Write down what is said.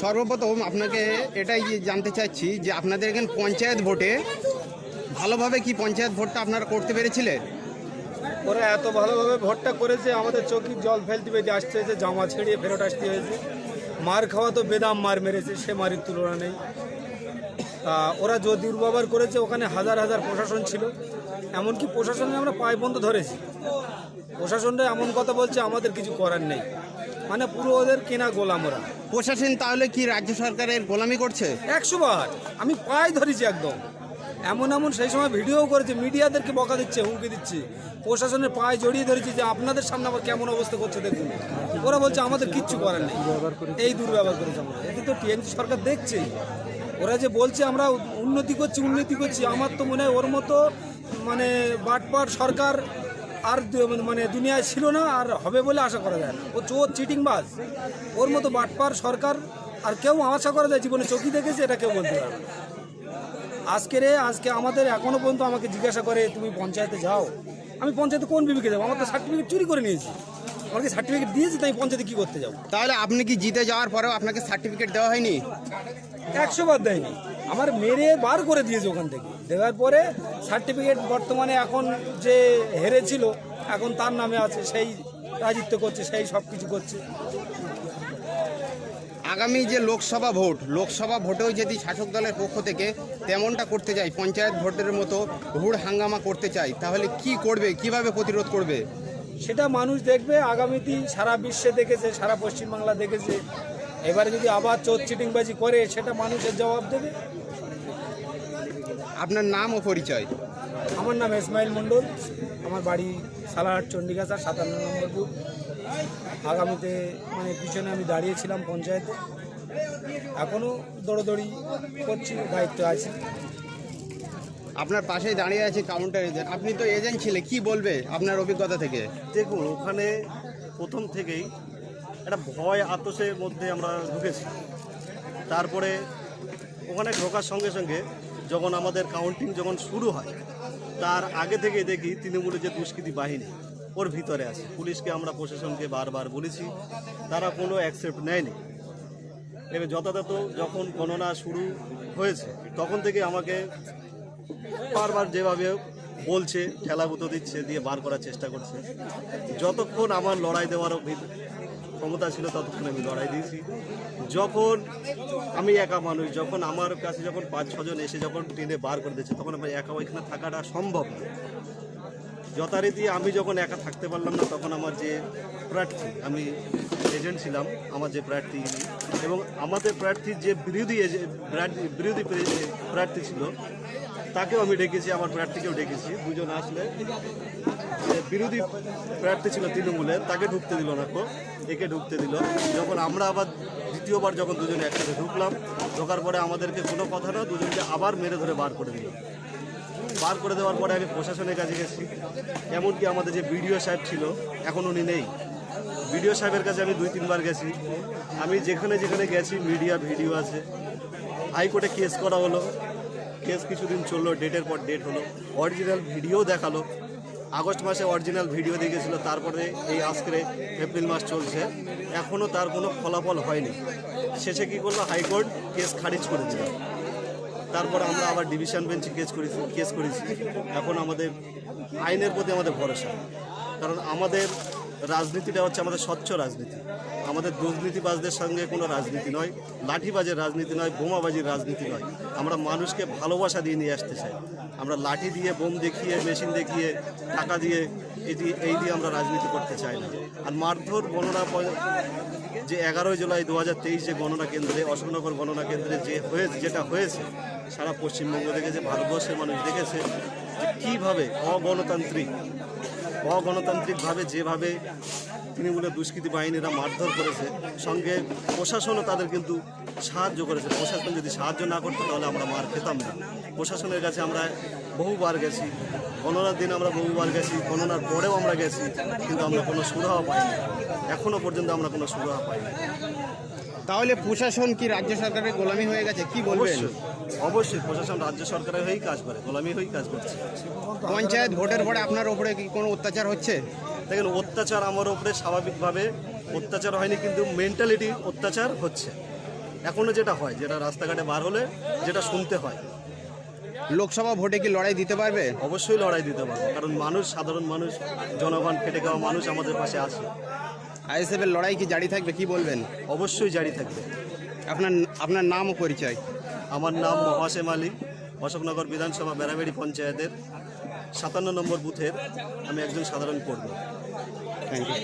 সর্বপ্রথম আপনাকে এটাই জানতে চাচ্ছি যে আপনাদের এখানে পঞ্চায়েত ভোটে ভালোভাবে কি পঞ্চায়েত ভোটটা আপনারা করতে পেরেছিলেন ওরা এত ভালোভাবে ভোটটা করেছে, আমাদের চোখে জল ফেলতে বেরিয়ে আসতে হয়েছে, জামা ছেড়িয়ে ফেরত আসতে হয়েছে। মার খাওয়া তো বেদাম মার মেরেছে, সে মারির তুলনা নেই। ওরা যে দুর্ব্যবহার করেছে ওখানে হাজার হাজার প্রশাসন ছিল। এমনকি প্রশাসনে আমরা পায়ে বন্ধ ধরেছি। প্রশাসনরা এমন কথা বলছে আমাদের কিছু করার নেই। মানে পুরো ওদের কেনা গোলাম ওরা। প্রশাসন তাহলে কি রাজ্য সরকারের গোলামি করছে? একশো বার আমি পায়ে ধরেছি একদম। এমন এমন সেই সময় ভিডিও করেছে মিডিয়াদেরকে বকা দিচ্ছে হুমকি দিচ্ছে। প্রশাসনের পায়ে জড়িয়ে ধরেছি যে আপনাদের সামনে আবার কেমন অবস্থা করছে দেখুন। ওরা বলছে আমাদের কিচ্ছু করার নেই। এই দুর্ব্যবহার করেছে আমরা এতে তো টিএমসি সরকার দেখছেই। ওরা যে বলছে আমরা উন্নতি করছি উন্নতি করছি, আমার তো মনে হয় ওর মতো মানে বাটপাট সরকার আর মানে দুনিয়ায় ছিল না আর হবে বলে আশা করা যায় না। ও চোর, চিটিংবাজ। ওর মতো বাটপার সরকার আর কেউ আশা করা যায়, জীবনে চোখই দেখেছে, এটা কেউ বলতে পারবে না। আজকে আজকে আমাদের এখনও পর্যন্ত আমাকে জিজ্ঞাসা করে, তুমি পঞ্চায়েতে যাও? আমি পঞ্চায়েতে কোন বিবিকে যাব? আমার তো সার্টিফিকেট চুরি করে নিয়েছি। আমাকে সার্টিফিকেট দিয়েছি তাই পঞ্চায়েতে কি করতে যাব? তাহলে আপনি কি জিতে যাওয়ার পরেও আপনাকে সার্টিফিকেট দেওয়া হয়নি? একশো বার দেয়নি। আমার মেরে বার করে দিয়েছে ওখান থেকে। দেওয়ার পরে সার্টিফিকেট বর্তমানে এখন যে হেরেছিল এখন তার নামে আছে সেই রাজিত্ব করছে সেই সব কিছু করছে। আগামী যে লোকসভা ভোট লোকসভা ভোটেও যদি শাসক দলের পক্ষ থেকে তেমনটা করতে চাই পঞ্চায়েত ভোটের মতো হুড় হাঙ্গামা করতে চাই তাহলে কি করবে কীভাবে প্রতিরোধ করবে? সেটা মানুষ দেখবে আগামীতে সারা বিশ্বে দেখেছে সারা পশ্চিমবাংলা দেখেছে। এবারে যদি আবার চোর চিটিংবাজি করে সেটা মানুষের জবাব দেবে। আপনার নাম ও পরিচয়? আমার নাম ইসমাইল মণ্ডল। আমার বাড়ি সালাহাট চণ্ডীগাছা সাতান্ন নম্বর বুথ। আগামীতে মানে পিছনে আমি দাঁড়িয়েছিলাম পঞ্চায়েতে। এখনও দৌড়োদৌড়ি করছি দায়িত্ব আছে। আপনার পাশেই দাঁড়িয়ে আছে কাউন্টার এজেন্ট আপনি তো এজেন্ট ছিলেন কি বলবে আপনার অভিজ্ঞতা থেকে? দেখুন, ওখানে প্রথম থেকেই একটা ভয়, আতসের মধ্যে আমরা ঢুকেছি। তারপরে ওখানে ঢোকার সঙ্গে সঙ্গে যখন আমাদের কাউন্টিং যখন শুরু হয়, তার আগে থেকে দেখি তৃণমূলের যে দুষ্কৃতী বাহিনী, ওর ভিতরে আছে। পুলিশকে আমরা প্রশাসনকে বারবার বলেছি, তারা কোনো অ্যাকসেপ্ট নেয়নি। এবার যথাযথ যখন গণনা শুরু হয়েছে, তখন থেকে আমাকে বারবার যেভাবে বলছে, ঠেলাগুতো দিচ্ছে, দিয়ে বার করার চেষ্টা করছে। যতক্ষণ আমার লড়াই দেওয়ার ক্ষমতা ছিল, ততক্ষণ আমি লড়াই দিয়েছি। যখন আমি একা মানুষ, যখন আমার কাছে যখন পাঁচ ছজন এসে যখন টেনে বার করে দিচ্ছে তখন আমার একা ওইখানে থাকাটা সম্ভব না। যথারীতি আমি যখন একা থাকতে পারলাম না, তখন আমার যে প্রার্থী, আমি এজেন্ট ছিলাম, আমার যে প্রার্থী এবং আমাদের প্রার্থীর যে বিরোধী প্রার্থী- বিরোধী প্রার্থী ছিল তাকেও আমি ডেকেছি, আমার প্রার্থীকেও ডেকেছি। দুজন আসলে বিরোধী প্রার্থী ছিল তৃণমূলের তাকে ঢুকতে দিল না কো, একে ঢুকতে দিল। যখন আমরা আবার দ্বিতীয়বার যখন দুজনে একসাথে ঢুকলাম, ঢোকার পরে আমাদেরকে কোনো কথা না, দুজনকে আবার মেরে ধরে বার করে দিল। বার করে দেওয়ার পরে আমি প্রশাসনের কাছে গেছি। এমনকি আমাদের যে বিডিও সাহেব ছিল, এখন উনি নেই। বিডিও সাহেবের কাছে আমি দুই, তিনবার গেছি। আমি যেখানে যেখানে গেছি, মিডিয়া, ভিডিও আছে। হাইকোর্টে কেস করা হলো। কেস কিছুদিন চলল, ডেটের পর ডেট হলো। অরিজিনাল ভিডিও দেখাল। আগস্ট মাসে অরিজিনাল ভিডিও দেখেছিল, তারপরে এই আজকে এপ্রিল মাস চলছে। এখনও তার কোনো ফলাফল হয়নি। শেষে কী করল? হাইকোর্ট কেস খারিজ করে দিল। তারপর আমরা আবার ডিভিশন বেঞ্চে কেস করেছি কেস করেছি। এখন আমাদের আইনের প্রতি আমাদের ভরসা। কারণ আমাদের রাজনীতিটা হচ্ছে আমাদের স্বচ্ছ রাজনীতি। আমাদের দুর্নীতিবাজদের সঙ্গে কোনো রাজনীতি নয়, লাঠিবাজের রাজনীতি নয়, বোমাবাজির রাজনীতি নয়। আমরা মানুষকে ভালোবাসা দিয়ে নিয়ে আসতে চাই। আমরা লাঠি দিয়ে, বোম দেখিয়ে, মেশিন দেখিয়ে, টাকা দিয়ে, এটি, এই দিয়ে আমরা রাজনীতি করতে চাই না। আর মারধর গণনা যে এগারোই জুলাই দু হাজার তেইশে গণনা কেন্দ্রে, অশোকনগর গণনা কেন্দ্রে যে হয়েছে, যেটা হয়েছে, সারা পশ্চিমবঙ্গ দেখেছে, ভারতবর্ষের মানুষ দেখেছে যে কীভাবে অগণতান্ত্রিক অগণতান্ত্রিকভাবে যেভাবে তৃণমূলের দুষ্কৃতী বাহিনীরা মারধর করেছে, সঙ্গে প্রশাসনও তাদের কিন্তু সাহায্য করেছে। প্রশাসন যদি সাহায্য না করতো, তাহলে আমরা মার খেতাম না। প্রশাসনের কাছে আমরা বহুবার গেছি। গণনার দিন আমরা বহুবার গেছি, গণনার পরেও আমরা গেছি, কিন্তু আমরা কোনো সুরাহা পাইনি। এখনও পর্যন্ত আমরা কোনো সুরাহা পাইনি। তাহলে প্রশাসন কি রাজ্য সরকারের গোলামি হয়ে গেছে? কি বলবেন? অবশ্যই প্রশাসন রাজ্য সরকারের হয়েই কাজ করে গোলামি হয়েই কাজ করছে। পঞ্চায়েত ভোটের পরে আপনার উপরে কি কোনো অত্যাচার হচ্ছে? দেখেন অত্যাচার আমার উপরে স্বাভাবিকভাবে অত্যাচার হয়নি কিন্তু মেন্টালিটি অত্যাচার হচ্ছে। এখনও যেটা হয় যেটা রাস্তাঘাটে বার হলে যেটা শুনতে হয়। লোকসভা ভোটে কি লড়াই দিতে পারবে? অবশ্যই লড়াই দিতে পারবে কারণ মানুষ সাধারণ মানুষ জনগণ খেটে খাওয়া মানুষ আমাদের পাশে আছে। আইএসএফ এর লড়াই কি জারি থাকবে কি বলবেন? অবশ্যই জারি থাকবে। আপনার আপনার নাম ও পরিচয়। আমার নাম মহাসেম আলী অশোকনগর বিধানসভা বেড়াবেড়ি পঞ্চায়েতের সাতান্ন নম্বর বুথের আমি একজন সাধারণ কর্মী। Thank you